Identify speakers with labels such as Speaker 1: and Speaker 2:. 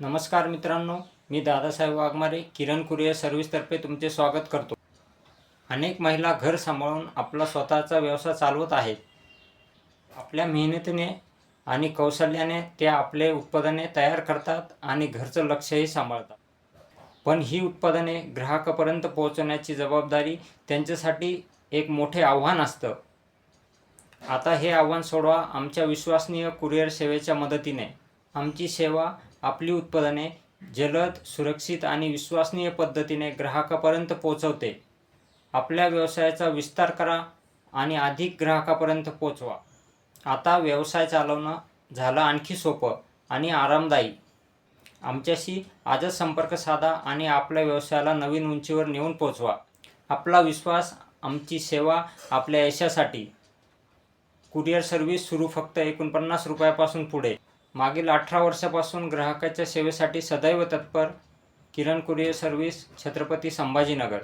Speaker 1: नमस्कार मित्रांनो मी दादासाहेब वाघमारे किरण कुरिअर सर्व्हिसतर्फे तुमचे स्वागत करतो. अनेक महिला घर सांभाळून आपला स्वतःचा व्यवसाय चालवत आहेत. आपल्या मेहनतीने आणि कौशल्याने ते आपले उत्पादने तयार करतात आणि घरचं लक्षही सांभाळतात. पण ही उत्पादने ग्राहकापर्यंत पोहोचवण्याची जबाबदारी त्यांच्यासाठी एक मोठे आव्हान असतं. आता हे आव्हान सोडवा आमच्या विश्वसनीय कुरिअर सेवेच्या मदतीने. आमची सेवा आपली उत्पादने जलद सुरक्षित आणि विश्वसनीय पद्धतीने ग्राहकापर्यंत पोहोचवते. आपल्या व्यवसायाचा विस्तार करा आणि अधिक ग्राहकापर्यंत पोचवा आता व्यवसाय चालवणं झालं आणखी सोपं आणि आरामदायी. आमच्याशी आजच संपर्क साधा आणि आपल्या व्यवसायाला नवीन उंचीवर नेऊन पोचवा आपला विश्वास आमची सेवा आपल्या यशासाठी. कुरिअर सर्व्हिस सुरू फक्त एकोणपन्नास रुपयापासून पुढे. मागील अठरा वर्षापासून ग्राहकाच्या सेवेसाठी सदैव तत्पर किरण कुरिअर सर्व्हिस छत्रपती संभाजीनगर.